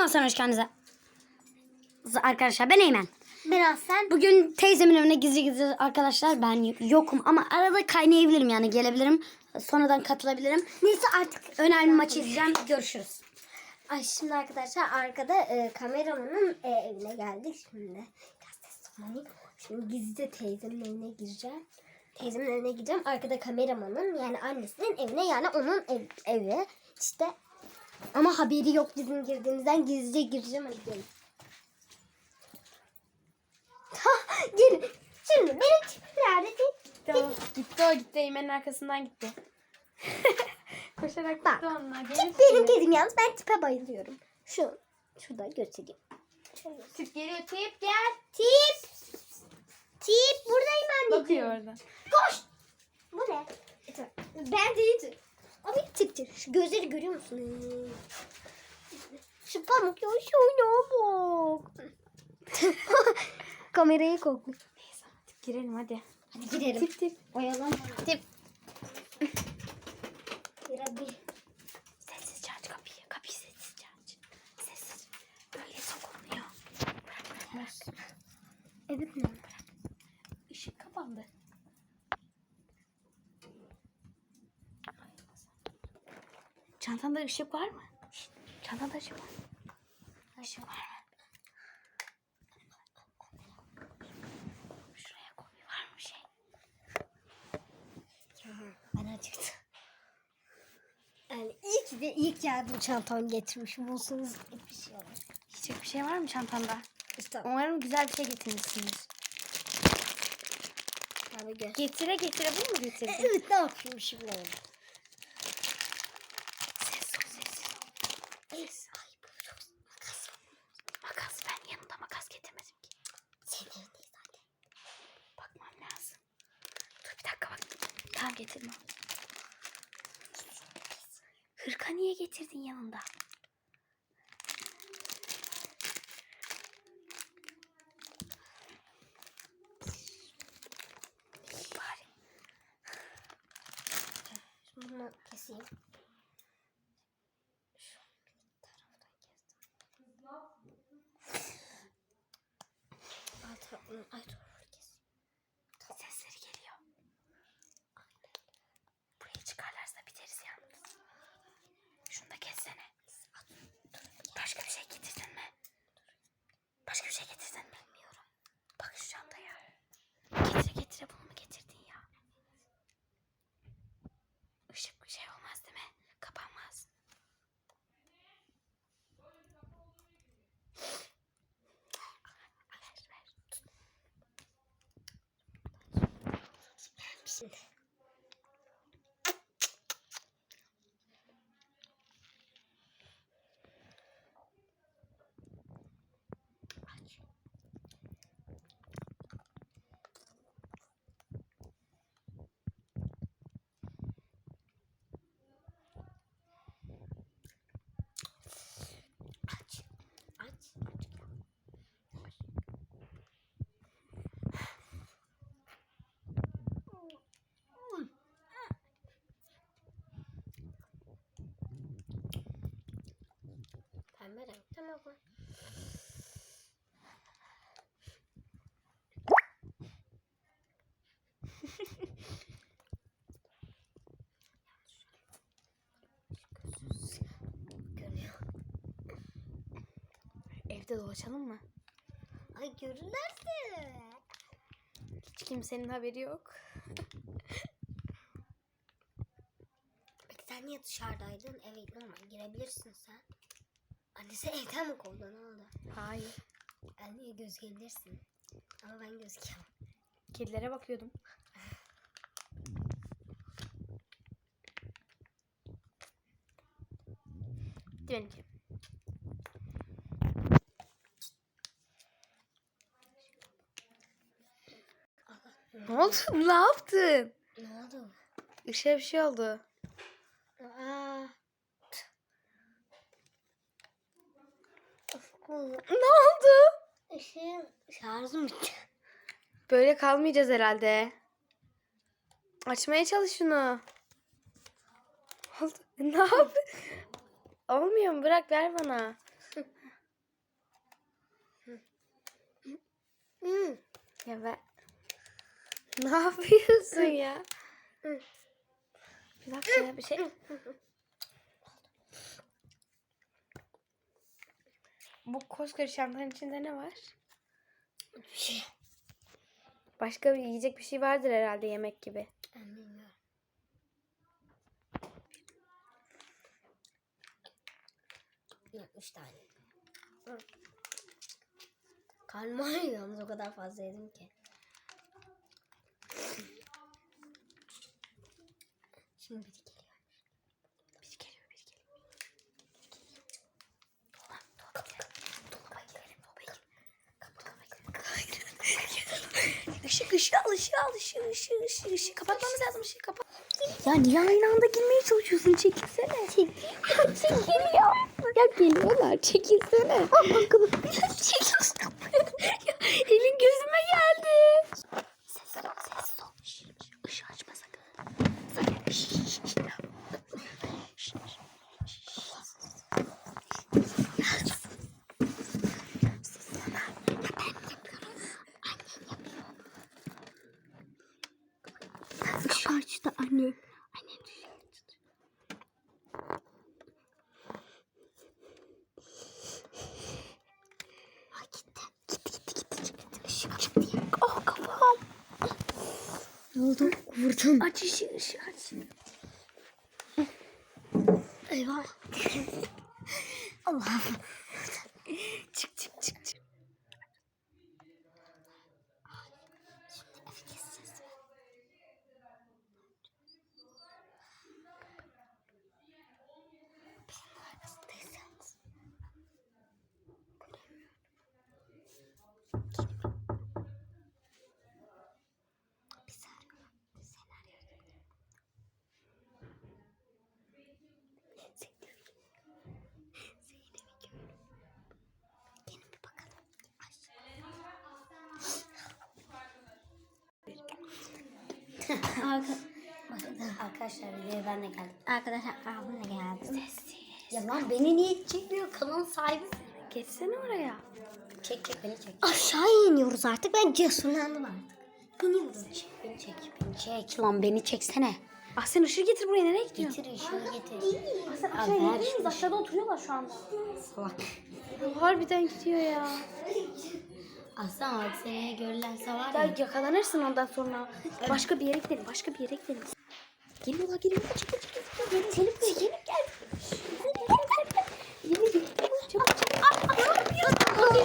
Ondan sonra hoş geldiniz. Arkadaşlar ben Eymen. Biraz sen. Bugün teyzemin evine gizli gizli arkadaşlar ben yokum ama arada kaynayabilirim yani gelebilirim. Sonradan katılabilirim. Neyse artık. Önemli maçı izleyeceğim. Görüşürüz. Ay şimdi arkadaşlar arkada e, kameramanın e, evine geldik şimdi. Biraz. Şimdi gizlice teyzemin evine gireceğim. Teyzemin evine gireceğim. Arkada kameramanın yani annesinin evine yani onun ev, evi. İşte ama haberi yok bizim girdiğimizden gizlice gireceğim. Hadi gelin. Ha, gelin. Şimdi benim tipim nerede? Tip- Tamam. Gitti o gitti. Eymen'in arkasından gitti. Koşarak Bak, gitti onlar. Tip benim kedim yalnız ben tipe bayılıyorum. Şu şurada göstereyim. Şöyle. Tip geliyor. Tip gel. Tip. Tip buradayım anneciğim. Bakıyor orada. Koş. Bu ne? Ben değildim. Ama tip tip. Şu gözleri görüyor musun? Şu pamuk ya şu bak. Kamerayı koklu. Neyse artık girelim hadi. Hadi gidelim. Tip tip. Oyalan. Tip. Rabbi. Sessizce aç kapıyı. Kapıyı sessizce aç. Sessiz. Böyle sokulmuyor. Bırak bırak. Evet mi? Işık kapandı. Çantanda ışık var mı? Şşt, Çantanda ışık var mı? Işık var mı? Şuraya koy. Var mı şey? Ben acıktım. Yani ki de ilk yardım çantam getirmişim. Bulsanız bir şey olur. Yiyecek bir şey var mı çantanda? İşte Umarım güzel bir şey getirmişsiniz. abi gör. Getire getire bunu mu getirdin? Evet ne yapayım şimdi? Ses ol sessiz ol. Ses. Ay bu çok makas. Makas ben yanımda makas getirmedim ki. Senin evindeyiz zaten. Bakmam lazım. Dur bir dakika bak. Tamam getirme. Hırka niye getirdin yanında? Bari. Bunu keseyim. Şu taraftan ay tarafını keseyim. Sesleri geliyor. Buraya çıkarlarsa biteriz yalnız. Şunu da kessene. Başka bir şey getirdin mi? Başka bir şey getirdin mi? Bilmiyorum. Bak şu çantaya. Getire getire bunu mu getirdin ya? Işık bir şey olmaz değil mi? Kapanmaz. Ver ver. Aç. Aç. Aç. Mi bu? Görüyor. Evde dolaşalım mı? Ay görürlerse. Hiç kimsenin haberi yok. Peki sen niye dışarıdaydın? Eve normal girebilirsin sen. Annesi evden mi kovdu ne oldu? Hayır. Ben niye gözükebilirsin? Ama ben gözükemem. Kedilere bakıyordum. Gitti benimki. Ne oldu? Ne yaptın? Ne oldu? Işığa bir şey oldu. Ne oldu? Işığım şarjım bitti. Böyle kalmayacağız herhalde. Açmaya çalış şunu. Oldu. Ne yap? Olmuyor mu? Bırak ver bana. Hmm. Ya ben... Ne yapıyorsun ya? Bir dakika ya bir şey. Bu koskoca çantanın içinde ne var? Başka bir yiyecek bir şey vardır herhalde yemek gibi. Bilmiyorum. Yok, üç tane. Hı. Yalnız o kadar fazla yedim ki. Şimdi biri geliyor. Biri geliyor, biri geliyor. Dolap, dolaba girelim. Dolaba girelim, dolaba girelim. Dolaba girelim. Dolaba Işık, ışığı al, ışığı al, ışığı, ışığı, ışığı, ışığı. Kapatmamız lazım, ışığı kapat. Ya niye aynı anda girmeye çalışıyorsun? Çekilsene. Çekiliyor. Ya geliyorlar, çekilsene. Aman kızım. Oldu? Vurdum. Aç ışığı ışığı aç. Eyvah. Allah'ım. Arkadaşlar videoya ben de geldim. Arkadaşlar abimle geldim. Ya lan beni niye çekmiyor? Kanalın sahibi. Geçsene oraya. Çek çek beni çek. Aşağı iniyoruz artık. Ben cesurlandım artık. İniyoruz. Çek beni çek. Beni çek. Lan beni çeksene. Ah sen ışığı getir buraya nereye gidiyorsun? Getir ışığı getir. Ah sen Abi, gidiyorsunuz şu aşağıda oturuyorlar şu anda. Salak. Harbiden gidiyor ya. Aslan bak seneye görürlerse var Ya ya. yakalanırsın ondan sonra. Başka bir yere gidelim başka bir yere gidelim. Geliyorlar geliyorlar çekil çekil. çekil. Selim Bey gelip gel